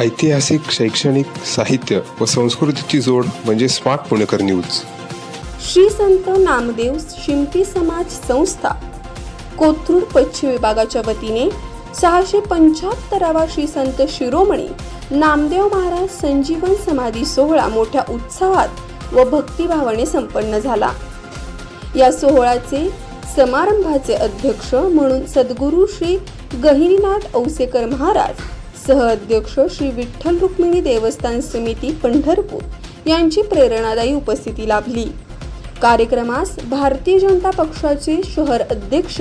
ऐतिहासिक शैक्षणिक साहित्य व संस्कृतीची जोड म्हणजे स्मार्ट पुणेकर न्यूज. श्री संत नामदेव शिंपी समाज संस्था कोथरूड पश्चिम विभागाच्या वतीने सहाशे पंच्याहत्तरावा श्री संत शिरोमणी नामदेव महाराज संजीवन समाधी सोहळा मोठ्या उत्साहात व भक्तिभावाने संपन्न झाला. या सोहळ्याचे समारंभाचे अध्यक्ष म्हणून सद्गुरू श्री गहिनीनाथ औसेकर महाराज सहअध्यक्ष श्री विठ्ठल रुक्मिणी देवस्थान समिती पंढरपूर यांची प्रेरणादायी उपस्थिती लाभली. कार्यक्रमास भारतीय जनता पक्षाचे शहर अध्यक्ष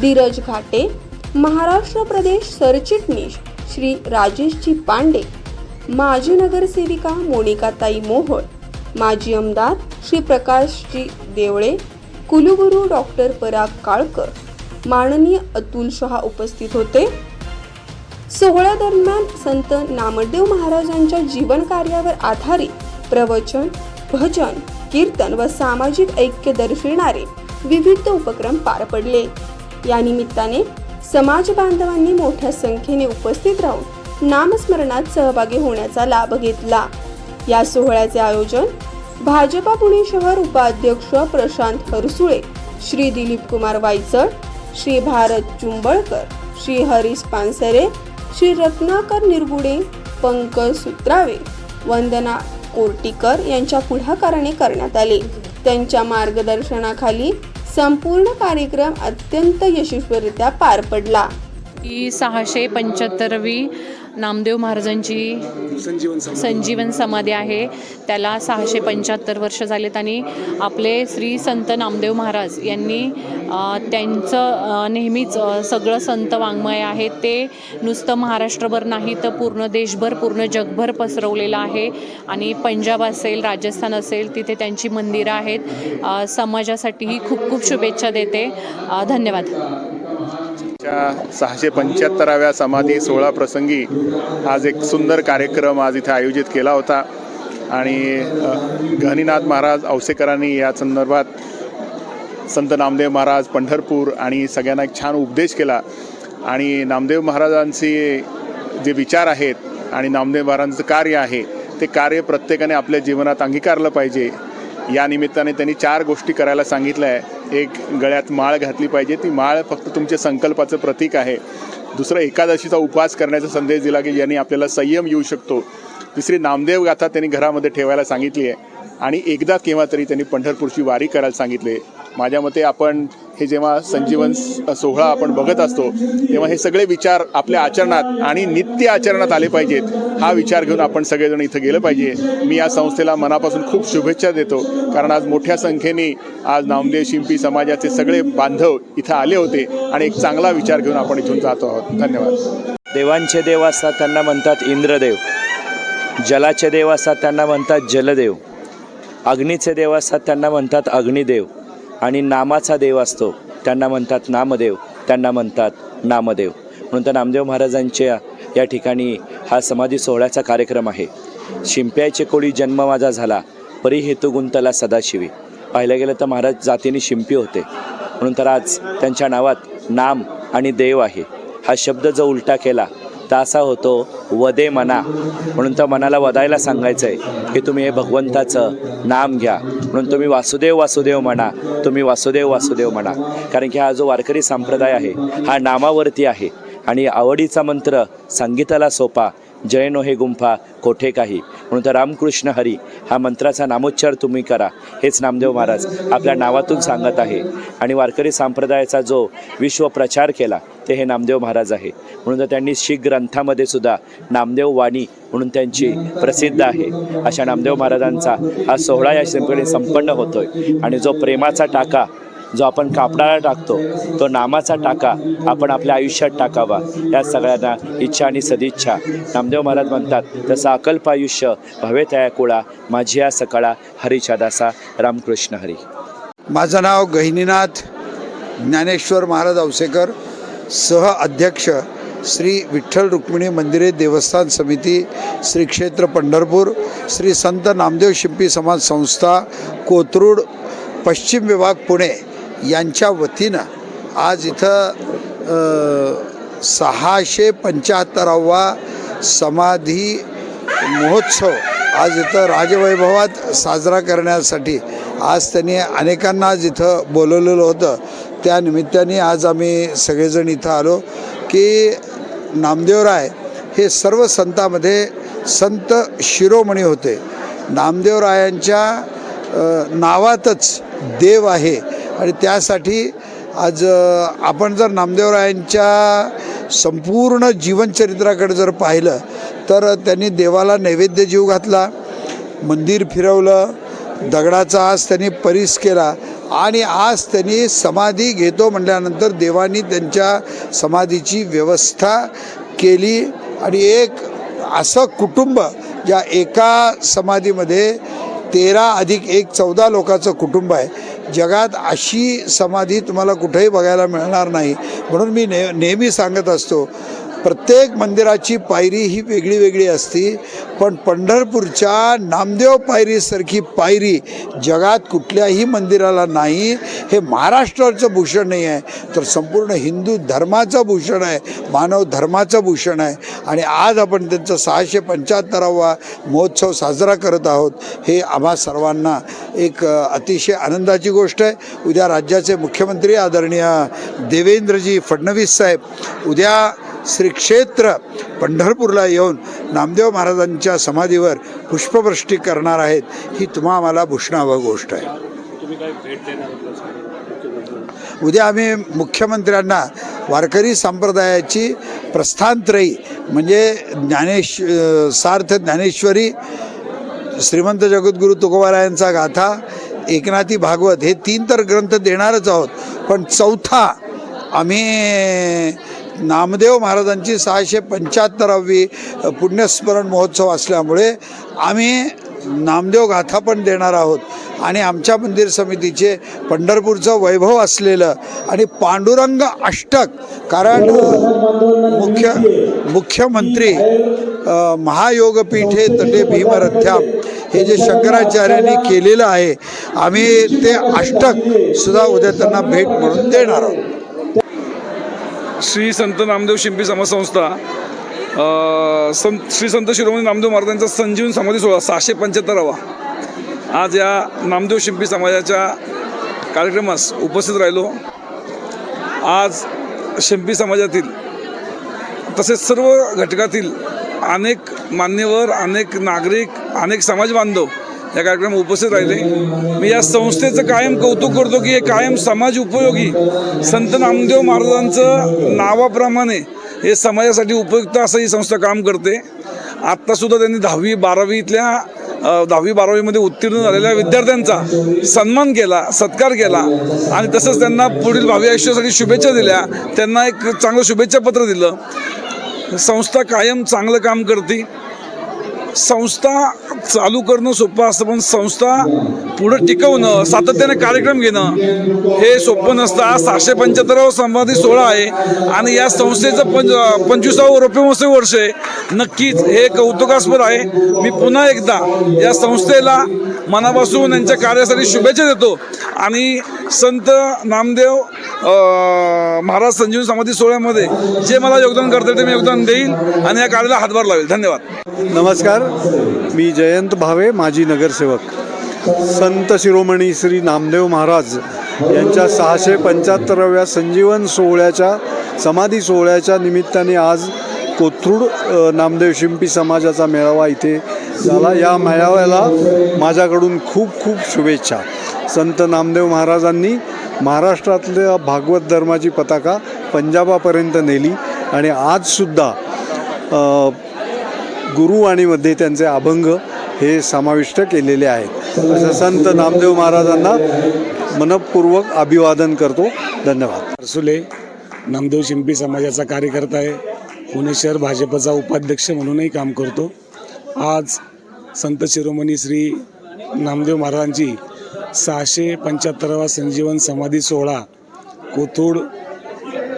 धीरज घाटे महाराष्ट्र प्रदेश सरचिटणीस श्री राजेशजी पांडे माजी नगरसेविका मोनिकाताई मोहोळ माजी आमदार श्री प्रकाशजी देवळे कुलगुरू डॉक्टर पराग काळकर माननीय अतुल शहा उपस्थित होते. सोहळ्यादरम्यान संत नामदेव महाराजांच्या जीवन कार्यावर आधारित प्रवचन भजन कीर्तन व सामाजिक ऐक्य दर्शविणारे विविध उपक्रम पार पडले. या निमित्ताने समाज बांधवांनी मोठ्या संख्येने उपस्थित राहून नामस्मरणात सहभागी होण्याचा लाभ घेतला. या सोहळ्याचे आयोजन भाजपा पुणे शहर उपाध्यक्ष प्रशांत हरसुळे श्री दिलीप कुमार वायचळ श्री भारत चुंबळकर श्री हरीश पानसरे श्री रत्नाकर निरगुडे पंकज सुत्रावे. वंदना कोर्टीकर यांच्या पुढाकाराने करण्यात आले. त्यांच्या मार्गदर्शनाखाली संपूर्ण कार्यक्रम अत्यंत यशस्वीरित्या पार पडला. ही सहाशे पंच्याहत्तरवी नामदेव महाराजांची संजीवन समाधी. आहे. त्याला सहाशे पंच्याहत्तर वर्ष झालेत आणि आपले श्री संत नामदेव महाराज यांनी त्यांचं नेहमीच सगळं संत वाङ्मय आहे. ते नुसतं महाराष्ट्रभर नाही तर पूर्ण देशभर पूर्ण जगभर पसरवलेलं आहे. आणि पंजाब असेल राजस्थान असेल तिथे त्यांची मंदिरं आहेत. समाजासाठीही खूप खूप शुभेच्छा देते. धन्यवाद. सहाशे पंच्याहत्तराव्या समाधी सोहळा प्रसंगी आज एक सुंदर कार्यक्रम आज इथे आयोजित केला होता. आणि गहनीनाथ महाराज औसेकरांनी या संदर्भात संत नामदेव महाराज पंढरपूर आणि सगळ्यांना एक छान उपदेश केला. आणि नामदेव महाराजांचे जे विचार आहेत आणि नामदेव महाराजांचं कार्य आहे ते कार्य प्रत्येकाने आपल्या जीवनात अंगीकारलं पाहिजे. या निमित्ताने त्यांनी चार गोष्टी करायला सांगितल्या आहे. एक गळ्यात माळ घातली पाहिजे. ती माळ फक्त तुमच्या संकल्पाचं प्रतीक आहे. दुसरं एकादशीचा उपवास करण्याचा संदेश दिला की ज्यांनी आपल्याला संयम येऊ शकतो. तिसरी नामदेव गाथा त्यांनी घरामध्ये ठेवायला सांगितली आहे. आणि एकदा केव्हा तरी त्यांनी पंढरपूरची वारी करायला सांगितले. माझ्या मते आपण हे जेव्हा संजीवन सोहळा आपण बघत असतो तेव्हा हे सगळे विचार आपल्या आचरणात आणि नित्य आचरणात आले पाहिजेत. हा विचार घेऊन आपण सगळेजण इथं गेलं पाहिजे. मी या संस्थेला मनापासून खूप शुभेच्छा देतो. कारण आज मोठ्या संख्येने आज नामदेव शिंपी समाजाचे सगळे बांधव इथं आले होते आणि एक चांगला विचार घेऊन आपण इथून जातो आहोत. धन्यवाद. देवांचे देव असतात त्यांना म्हणतात इंद्रदेव. जलाचे देव असतात त्यांना म्हणतात जलदेव. अग्नीचे देव असतात त्यांना म्हणतात अग्निदेव. आणि नामाचा देव असतो. त्यांना म्हणतात नामदेव त्यांना म्हणतात नामदेव. म्हणून तर नामदेव महाराजांच्या या ठिकाणी हा समाधी सोहळ्याचा कार्यक्रम आहे. शिंप्याचे कोळी जन्म माझा झाला परी हेतू गुंतला सदाशिवी. पाहिलं गेलं तर महाराज जातीने शिंपी होते. म्हणून तर आज त्यांच्या नावात नाम आणि देव आहे. हा शब्द जो उलटा केला तर असा होतो वदे मना. म्हणून तर मनाला वदायला सांगायचं आहे की तुम्ही हे भगवंताचं नाम घ्या. म्हणून तुम्ही वासुदेव वासुदेव म्हणा तुम्ही वासुदेव वासुदेव म्हणा कारण की हा जो वारकरी संप्रदाय आहे हा नामावरती आहे. आणि आवडीचा मंत्र संगीताला सोपा जय नो हे गुंफा कोठे काही. म्हणून तर रामकृष्ण हरी हा मंत्राचा नामोच्चार तुम्ही करा. हेच नामदेव महाराज आपल्या नावातून सांगत आहे. आणि वारकरी संप्रदायाचा जो विश्वप्रचार केला ते हे नामदेव महाराज आहे. म्हणून तर त्यांनी शीख ग्रंथामध्ये सुद्धा नामदेव वाणी म्हणून त्यांची प्रसिद्ध आहे. अशा नामदेव महाराजांचा हा सोहळा या ठिकाणी संपन्न होतोय. आणि जो प्रेमाचा टाका जो आपण कापडाला टाकतो तो नामाचा टाका आपण आपल्या आयुष्यात टाकावा. या सगळ्यांना इच्छा आणि सदिच्छा. नामदेव महाराज म्हणतात तसं अकल्प आयुष्य भवे तया कुळा माझी या सकाळा हरीच्या दासा रामकृष्ण हरी. माझं नाव गहिनीनाथ ज्ञानेश्वर महाराज औसेकर. सह अध्यक्ष श्री विठ्ठल रुक्मिणी मंदिरे देवस्थान समिती श्री क्षेत्र पंढरपूर श्री संत नामदेव शिंपी समाज संस्था कोथरूड पश्चिम विभाग पुणे यांच्या वतीनं आज इथं सहाशे पंच्याहत्तरावा समाधी महोत्सव आज इथं राजवैभवात साजरा करण्यासाठी आज त्यांनी अनेकांना आज इथं बोलवलेलं होतं. त्या निमित्ताने आज आम्ही सगळेजण इथं आलो की नामदेवराय हे सर्व संतामध्ये संत शिरोमणी होते. नामदेवरायांच्या नावातच देव आहे आणि त्यासाठी आज आपण जर नामदेवरायांच्या संपूर्ण जीवनचरित्राकडे जर पाहिलं तर त्यांनी देवाला नैवेद्य जीव घातला मंदिर फिरवलं दगडाचा आज त्यांनी परीस केला आणि आज त्यांनी समाधी घेतो म्हटल्यानंतर देवानी त्यांच्या समाधीची व्यवस्था केली. आणि एक असं कुटुंब ज्या एका समाधीमध्ये तेरा अधिक एक चौदा लोकांचं कुटुंब आहे जगात अशी समाधी तुम्हाला कुठेही बघायला मिळणार नाही. म्हणून मी ने नेहमी सांगत असतो प्रत्येक मंदिराची पायरी ही वेगळी वेगळी असती पण पंढरपूरच्या नामदेव पायरीसारखी पायरी जगात कुठल्याही मंदिराला नाही. हे महाराष्ट्राचं भूषण नाही आहे तर संपूर्ण हिंदू धर्माचं भूषण आहे मानव धर्माचं भूषण आहे. आणि आज आपण त्यांचा सहाशे पंच्याहत्तरावा महोत्सव साजरा करत आहोत हे आम्हा सर्वांना एक अतिशय आनंदाची गोष्ट आहे. उद्या राज्याचे मुख्यमंत्री आदरणीय देवेंद्रजी फडणवीस साहेब उद्या श्री क्षेत्र पंढरपूरला येऊन नामदेव महाराजांच्या समाधीवर पुष्पवृष्टी करणार आहेत ही तुम्हा आम्हाला भूषणावं गोष्ट आहे. उद्या आम्ही मुख्यमंत्र्यांना वारकरी संप्रदायाची प्रस्थानत्रयी म्हणजे ज्ञानेश सार्थ ज्ञानेश्वरी श्रीमंत जगद्गुरु तुकोबारायांचा गाथा एकनाथी भागवत हे तीन तर ग्रंथ देणारच आहोत. पण चौथा आम्ही नामदेव महाराजांची सहाशे पंच्याहत्तरावी पुण्यस्मरण महोत्सव असल्यामुळे आम्ही नामदेव गाथा पण देणार आहोत. आणि आमच्या मंदिर समितीचे पंढरपूरचं वैभव असलेलं आणि पांडुरंग अष्टक कारण मुख्य मुख्यमंत्री महायोगपीठे तटे भीमरथ्याम हे जे शंकराचार्यांनी केलेलं आहे आम्ही ते अष्टक सुद्धा उद्या त्यांना भेट म्हणून देणार आहोत. श्री संत नामदेव शिंपी समाज संस्था संत श्री संत शिरोमणी नामदेव महाराजांचा संजीवन समाधी सोहळा सहाशे पंच्याहत्तरावा. आज या नामदेव शिंपी समाजाच्या कार्यक्रमास उपस्थित राहिलो. आज शिंपी समाजातील तसेच सर्व घटकातील अनेक मान्यवर अनेक नागरिक अनेक समाज बांधव या कार्यक्रम उपस्थित राहिले. मी या संस्थेचं कायम कौतुक करतो की हे कायम समाज उपयोगी. संत नामदेव महाराजांचं नावाप्रमाणे हे समाजासाठी उपयुक्त असं ही संस्था काम करते. आत्तासुद्धा त्यांनी दहावी बारावीतल्या दहावी बारावीमध्ये उत्तीर्ण झालेल्या विद्यार्थ्यांचा सन्मान केला सत्कार केला आणि तसंच त्यांना पुढील भावी आयुष्यासाठी शुभेच्छा दिल्या. त्यांना एक चांगलं शुभेच्छा पत्र दिलं. संस्था कायम चांगलं काम करते. संस्था चालू करणं सोपं असतं पण संस्था पुढं टिकवणं सातत्याने कार्यक्रम घेणं हे सोपं नसतं. आज सहाशे पंच्याहत्तरावा संवादी सोहळा आहे आणि या संस्थेचं पंच पंचवीसावं रौप्य वर्ष आहे. नक्कीच हे कौतुकास्पद आहे. मी पुन्हा एकदा या संस्थेला मनापासून यांच्या कार्यासाठी शुभेच्छा देतो. आणि संत नामदेव महाराज संजीवन समाधी सोहळ्यामध्ये जे मला योगदान करता ते मी योगदान देईल आणि या कार्याला हातभार लावेल. धन्यवाद. नमस्कार. मी जयंत भावे माजी नगरसेवक. संत शिरोमणी श्री नामदेव महाराज यांच्या सहाशे पंच्याहत्तराव्या संजीवन सोहळ्याच्या समाधी सोहळ्याच्या निमित्ताने आज कोथरूड नामदेव शिंपी समाजाचा मेळावा इथे झाला. या मेळाव्याला माझ्याकडून खूप खूप शुभेच्छा. संत नामदेव महाराजांनी महाराष्ट्रातल्या भागवत धर्माची पताका पंजाबापर्यंत नेली आणि आजसुद्धा गुरुवाणीमध्ये त्यांचे अभंग हे समाविष्ट केलेले आहेत. असं संत नामदेव महाराजांना मनपूर्वक अभिवादन करतो. धन्यवाद. अरसुले नामदेव शिंपी समाजाचा कार्यकर्ता आहे. पुणे शहर भाजपचा उपाध्यक्ष म्हणूनही काम करतो. आज संत शिरोमणी श्री नामदेव महाराजांची सहाशे पंच्याहत्तरावा संजीवन समाधी सोहळा कोथूड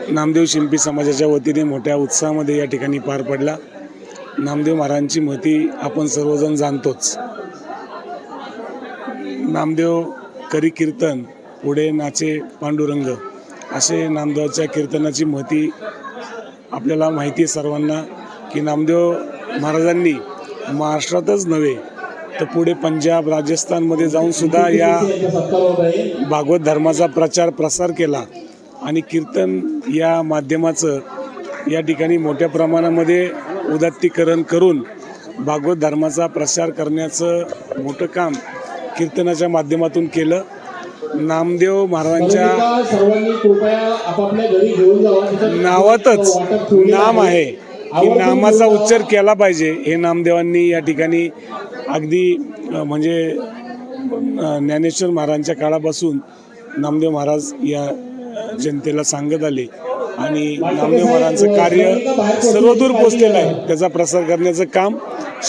नामदेव शिंपी समाजाच्या वतीने मोठ्या उत्साहामध्ये या ठिकाणी पार पडला. नामदेव महाराजांची महती आपण सर्वजण जाणतोच. नामदेव करी कीर्तन पुढे नाचे पांडुरंग असे नामदेवाच्या कीर्तनाची महती आपल्याला माहिती आहे सर्वांना की नामदेव महाराजांनी महाराष्ट्रातच नव्हे तर पुढे पंजाब राजस्थानमध्ये जाऊन सुद्धा या भागवत धर्माचा प्रचार प्रसार केला. आणि कीर्तन या माध्यमाचं या ठिकाणी मोठ्या प्रमाणामध्ये उदात्तीकरण करून भागवत धर्माचा प्रसार करण्याचं मोठं काम कीर्तनाच्या माध्यमातून केलं. नामदेव महाराजांच्या नावातच नाम आहे. की नामाचा उच्चार केला पाहिजे हे नामदेवांनी या ठिकाणी अगदी म्हणजे ज्ञानेश्वर महाराजांच्या काळापासून नामदेव महाराज या जनतेला सांगत आले. आणि नामदेव महाराजांचं कार्य सर्वदूर पोचलेलं आहे. त्याचा प्रसार करण्याचं काम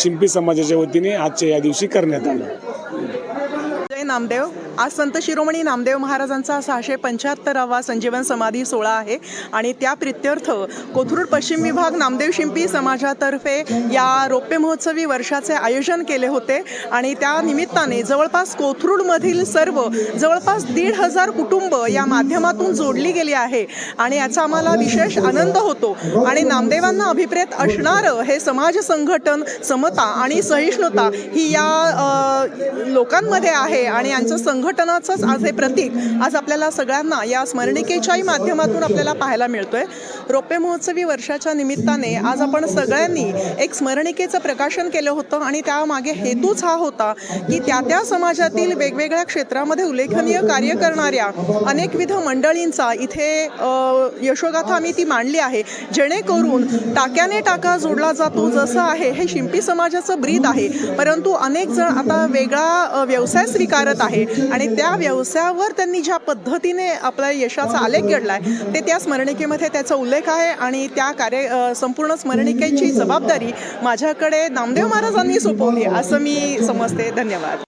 शिंपी समाजाच्या वतीने आजच्या या दिवशी करण्यात आलं. जय नामदेव. आज संत शिरोमणी नामदेव महाराजांचा सहाशे पंच्याहत्तरावा संजीवन समाधी सोहळा आहे आणि त्या प्रित्यर्थ कोथरूड पश्चिम विभाग नामदेव शिंपी समाजातर्फे या रौप्य महोत्सवी वर्षाचे आयोजन केले होते. आणि त्या निमित्ताने जवळपास कोथरूडमधील सर्व जवळपास दीड हजार कुटुंब या माध्यमातून जोडली गेली आहे. आणि याचा आम्हाला विशेष आनंद होतो. आणि नामदेवांना अभिप्रेत असणारं हे समाज संघटन समता आणि सहिष्णुता ही या लोकांमध्ये आहे आणि यांचं संघटनाचंच आज हे प्रतीक आज आपल्याला सगळ्यांना या स्मरणिकेच्याही माध्यमातून आपल्याला पाहायला मिळतोय. रोपे महोत्सवी वर्षाच्या निमित्ताने आज आपण सगळ्यांनी एक स्मरणिकेचं प्रकाशन केलं होतं आणि त्यामागे हेतूच हा होता की त्या त्या समाजातील वेगवेगळ्या क्षेत्रामध्ये उल्लेखनीय कार्य करणाऱ्या अनेकविध मंडळींचा इथे यशोगाथा आम्ही ती मांडली आहे. जेणेकरून टाक्याने टाका जोडला जातो जसं आहे हे शिंपी समाजाचं ब्रीद आहे. परंतु अनेक जण आता वेगळा व्यवसाय स्वीकारत आहे. आणि त्या व्यवसायावर त्यांनी ज्या पद्धतीने आपला यशाचा आलेख घडला आहे ते त्या स्मरणिकेमध्ये त्याचा उल्लेख आहे आणि त्या कार्य संपूर्ण स्मरणिकेची जबाबदारी माझ्याकडे नामदेव महाराजांनी सोपवली असं मी समजते. धन्यवाद.